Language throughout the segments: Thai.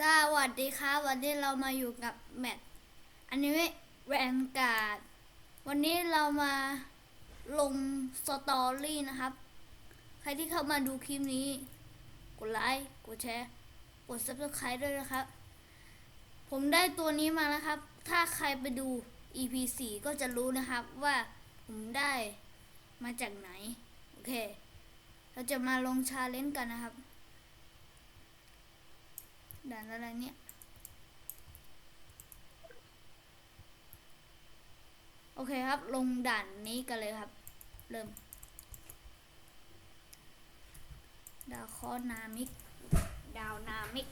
สวัสดีครับวันนี้เรามาอยู่กับแมทอันนี้แวนการ์ดวันนี้เรามาลงสตอรี่นะครับ ใครที่เข้ามาดูคลิปนี้ กดไลค์กดแชร์กด subscribe ด้วยนะครับ ผมได้ตัวนี้มาแล้วครับ ถ้าใครไปดู EP 4ก็จะรู้นะครับว่าผมได้มาจากไหน โอเค เราจะมาลงชาเลนจ์กันนะครับ ด่านอะไรเนี่ยโอเคครับ ลงด่านนี้กันเลยครับ เริ่ม ดาวคอนามิก ดาวนามิก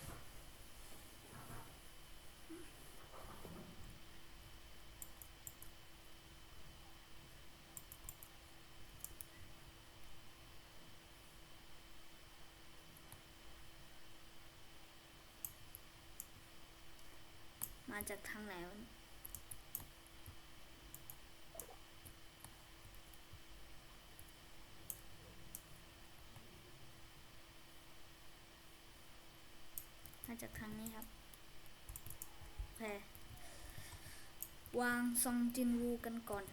จากทางไหนวะเนี่ยมาจากทางนี้ครับโอเควางซองจินวูกันก่อน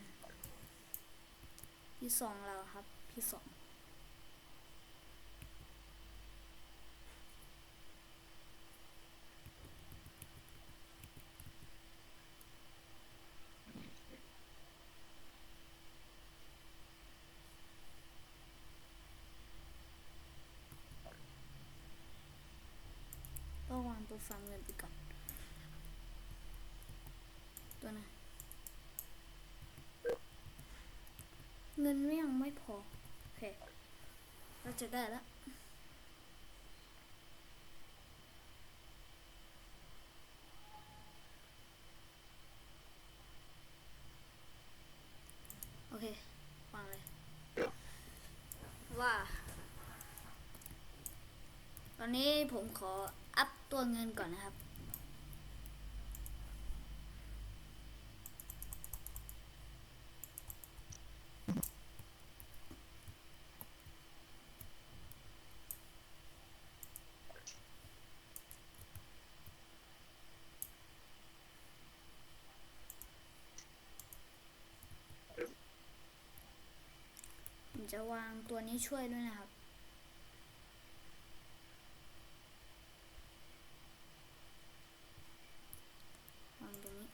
พี่สองเราครับพี่สอง ฟาร์มเงินไปก่อน ตัวไหนะเงินไม่ยังไม่พอ โอเค เราจะได้แล้วโอเควางเลย ว่า ตอนนี้ผมขออัพ ตัวเงินก่อนนะครับ ผมจะวางตัวนี้ช่วยด้วยนะครับ วางตรงนี้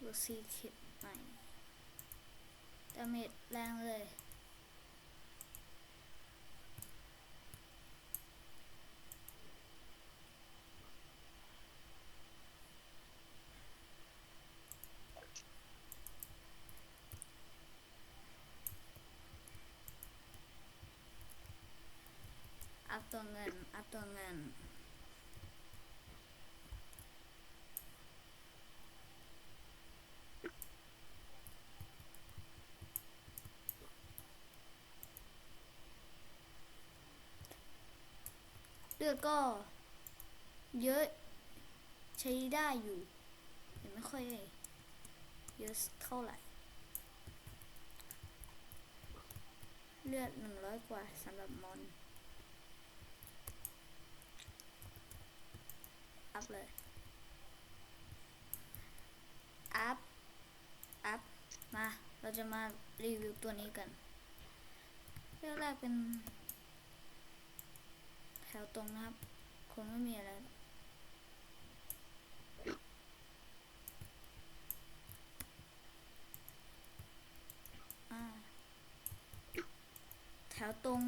ดู ซีคิดใหม่ดาเมจแรงเลย อัพตัวเงิน อัพตัวเงิน ลือดก็เยอะใช้ได้อยู่แต่ไม่ค่อยเยอะเท่าไหร่ เลือดหนึ่งร้อยกว่าสำหรับมอนอัพเลย อัพ อัพ มา เราจะมารีวิวตัวนี้กันเรื่องแรกเป็น ถวตรงนะครับ คงไม่มีอะไรแถวตรง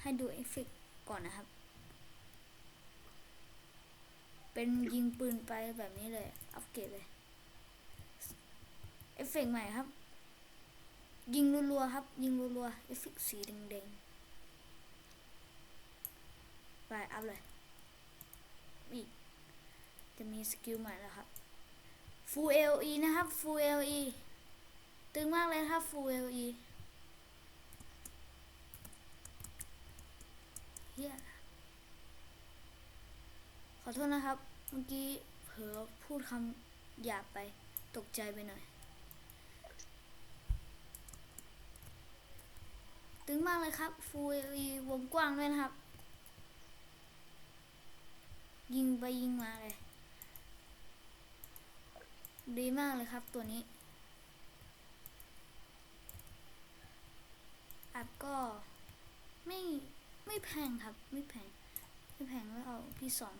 ให้ดูเอฟเฟกก่อนนะครับ เป็นยิงปืนไปแบบนี้เลย อัปเกรดเลย เอฟเฟกใหม่ครับ ยิงรัวๆครับ ยิงรัวๆเอฟเฟกสีแดงๆ ไปอัพเลยอีกจะมีสกิลใหม่แล้วครับ Full LE นะครับ Full LE ตึงมากเลยครับ Full LE เฮียขอโทษนะครับ เมื่อกี้เผลอพูดคำหยาบไปตกใจไปหน่อย ตึงมากเลยครับฟูลีวงกว้างด้วยนะครับ ยิงไปยิงมาเลย ดีมากเลยครับตัวนี้ อัดก็ไม่ไม่แพงครับ ไม่แพง ไม่แพงแล้วเอาพี่สอง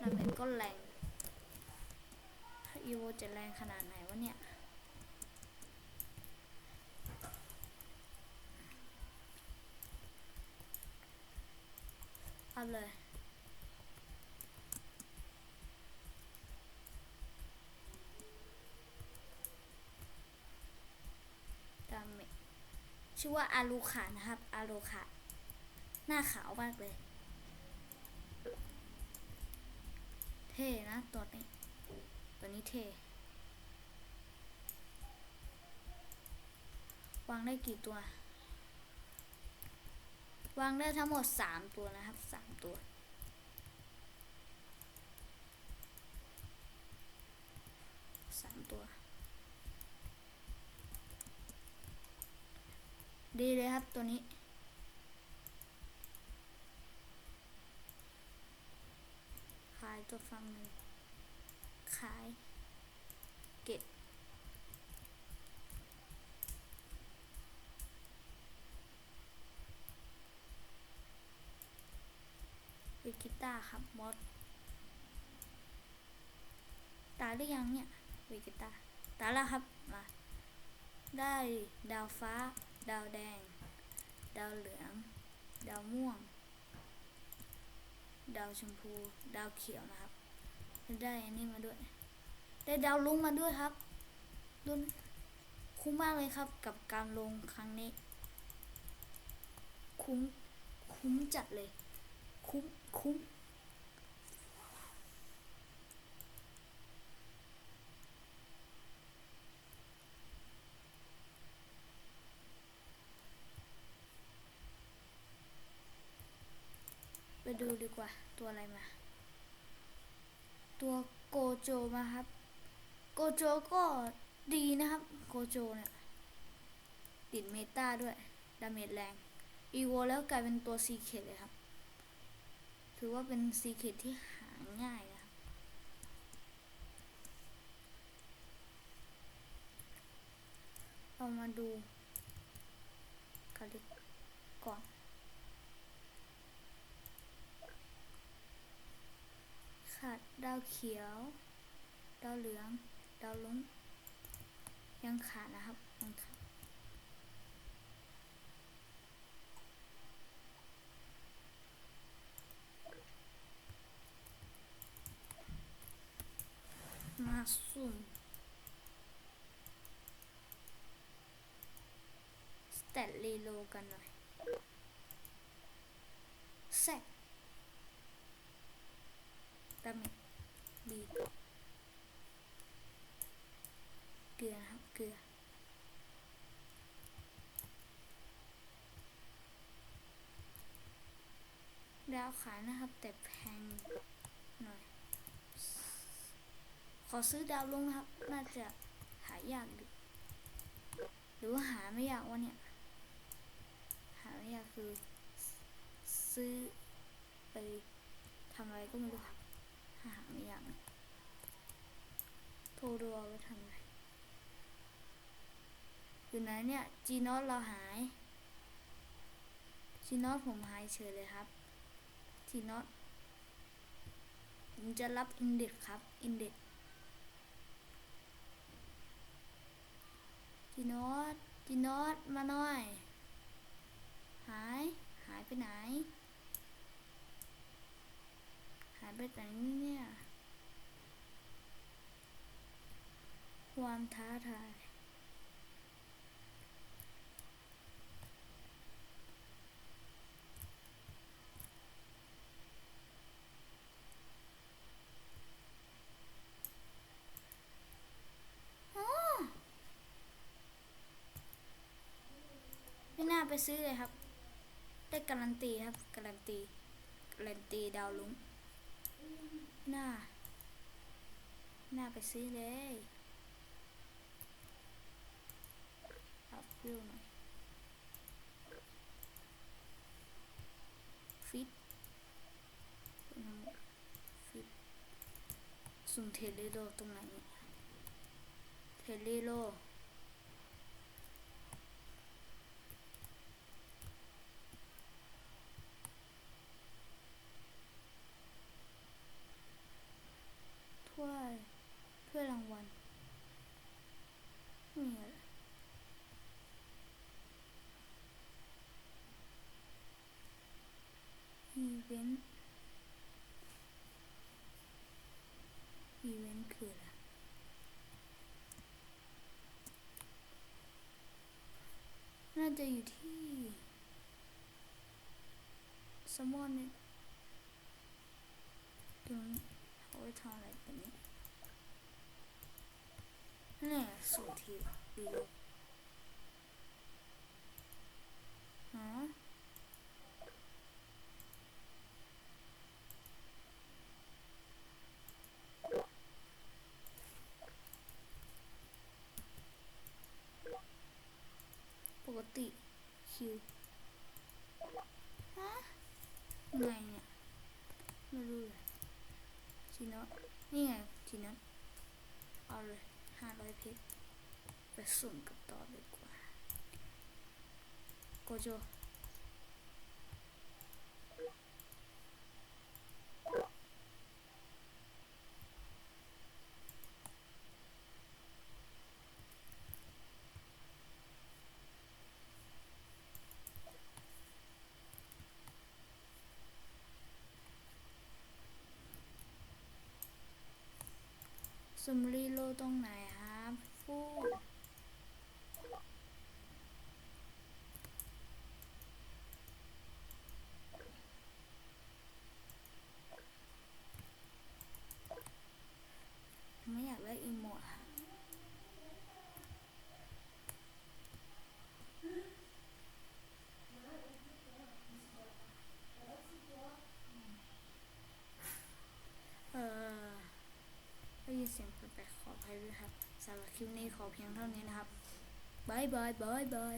ดาเมจก็แรงอีโวจะแรงขนาดไหนวะเนี่ย เอาเลยดามชื่อว่าอารูขานะครับ อารูขาหน้าขาวมากเลย เท่นะตัวนี้ตัวนี้เท่วางได้กี่ตัว วางได้ทั้งหมดสามตัวนะครับสามตัวสามตัว ดีเลยครับตัวนี้ขายตัวฟังหนึ่งขาย เก็บ วิกิ ต้าครับมอสตายได้ยังเนี่ยวิกิต้าตายแล้วครับมาได้ดาวฟ้า ดาวแดง ดาวเหลือง ดาวม่วง ดาวชมพู ดาวเขียวนะครับ ได้อันนี้มาด้วย ได้ดาวลุงมาด้วยครับดุนคุ้มมากเลยครับกับการลงครั้งนี้ คุ้มคุ้มจัดเลย คุ้มคุ้ม ไปดูดีก ว่าตัวอะไรมา ตัวโกโจมาครับ โกโจก็ดีนะครับ โกโจเนี่ย ติดเมตาด้วย ดาเมจแรง อีโวแล้วกลายเป็นตัวซีเคเลยครับ ถือว่าเป็นซีเคที่หาง่ายนะครับ เอามาดูกันดีก่อน ขาดดาวเขียว ดาวเหลือง ดาวลุ้งยังขาดนะครับยังขาดมาสุ่มสเตตรีโลกันหน่อยแซก ดาเมจดีเกลือนะครับเกลือดาวขายนะครับ แต่แพงหน่อย ขอซื้อดาวลงครับ น่าจะหายากหรือว่าหาไม่ยากวะเนี่ย หาไม่ยากคือ ซื้อไปทำอะไรก็ไม่รู้ หาไม่ยากนะโทรดูเอาไว้ทำไรอยู่ไหนเนี่ย จีนอตเราหาย จีนอตผมหายเฉยเลยครับ จีนอตผมจะรับอินเด็ดครับ อินเด็ดจีนอตจีนอตมาหน่อย หาย หายไปไหนายไปไหนเนี่ย ความท้าทาย ไม่น่าไปซื้อเลยครับ ได้การันตีครับ การันตี การันตีดาวลุ้ง น่า น่าไปซื้อเลยอัพวิวหน่อยฟิตฟิตสุ่มเทเลโลตรงไหนเนี่ยเทเลโล ถ้วย ถ้วยรางวัลนี่อะไรอี เวนต์อีเวนต์คืออะไรน่าจะอยู่ที่สมอนเนี่ยตรงเอาไว้ทำอะไรแบบนี้นี่สูตรที่ดีเลยฮะปก ติคิวฮะไงเนี่ยไม่รู้เลยทีโนตนี่ไงทีโนตเอาเลยห้าร้อยเพชรไปสุ่มกับต่อดีกว่าโกโจ ซุมรีโลตรงไหนครับฟูไม่อยากเลิกอีโมดค่ะเออ ได้ยินเสียงแปลกๆขออภัยด้วยครับ สำหรับคลิปนี้ขอเพียงเท่านี้นะครับบายบายบายบาย